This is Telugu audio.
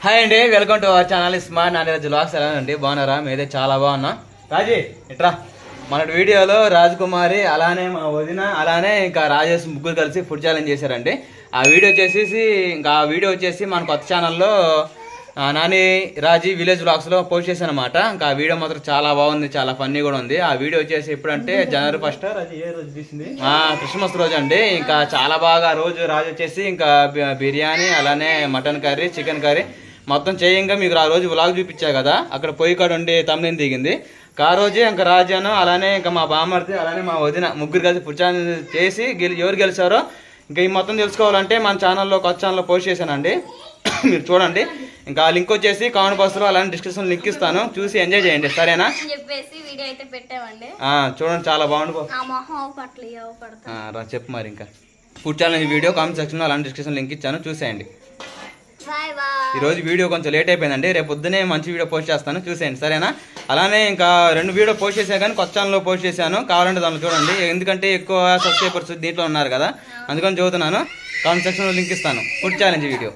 హాయ్ అండి welcome to our channel smart Nani vlogs ఎలా అండి బాగున్నారా? మీదే చాలా బాగున్నా. రాజీ ఇట్రా. మన వీడియోలో రాజకుమారి అలానే మా వదిన అలానే ఇంకా రాజేష్ ముగ్గురు కలిసి ఫుడ్ ఛాలెంజ్ చేశారండి. ఆ వీడియో వచ్చేసి ఇంకా ఆ వీడియో వచ్చేసి మన కొత్త ఛానల్లో నాని రాజీ విలేజ్ బ్లాగ్స్లో పోస్ట్ చేశాను అనమాట ఇంకా ఆ వీడియో మాత్రం చాలా బాగుంది చాలా ఫన్నీ కూడా ఉంది. ఆ వీడియో వచ్చేసి ఎప్పుడంటే జనవరి ఫస్ట్ రాజీ ఏ రోజు తీసింది? ఆ, క్రిస్మస్ రోజు అండి. ఇంకా చాలా బాగా రోజు రాజు వచ్చేసి ఇంకా బిర్యానీ అలానే మటన్ కర్రీ చికెన్ కర్రీ మొత్తం చేయంగా మీకు ఆ రోజు వ్లాగ్ చూపించా కదా? అక్కడ పొయ్యి కాడ ఉండి తమ్మిని దిగింది? ఆ రోజే ఇంకా రాజాను అలానే ఇంకా మా బామ్మర్ది అలానే మా వదిన ముగ్గురు కలిసి పుచ్చాన్ని చేసి గెలి ఎవరు గెలిచారో ఇంకా ఈ మొత్తం తెలుసుకోవాలంటే మన ఛానల్లో కొత్త ఛానల్లో పోస్ట్ చేశానండి. మీరు చూడండి. ఇంకా ఆ లింక్ వచ్చేసి కామెంట్ బాక్స్లో అలానే డిస్క్రిప్షన్ లింక్ ఇస్తాను. చూసి ఎంజాయ్ చేయండి. సరేనా? చూడండి చాలా బాగుంది చెప్పు మరి ఇంకా. ఫుడ్ ఛానల్ వీడియో కామెంట్ సెక్షన్లో అలాంటి డిస్క్రిప్షన్ లింక్ ఇచ్చాను. చూసేయండి. బాయ్ బాయ్ ఈ రోజు వీడియో కొంచెం లేట్ అయిపోయిందండి. రేపు పొద్దునే మంచి వీడియో పోస్ట్ చేస్తాను. చూసేయండి. సరేనా? అలానే ఇంకా రెండు వీడియో పోస్ట్ చేశాను కానీ కొత్త ఛానల్లో పోస్ట్ చేశాను. కావాలంటే దాంట్లో చూడండి. ఎందుకంటే ఎక్కువ సబ్స్క్రైబర్స్ దీంట్లో ఉన్నారు కదా. అందుకని చదువుతున్నాను. కామెంట్ సెక్షన్లో లింక్ ఇస్తాను. Food challenge video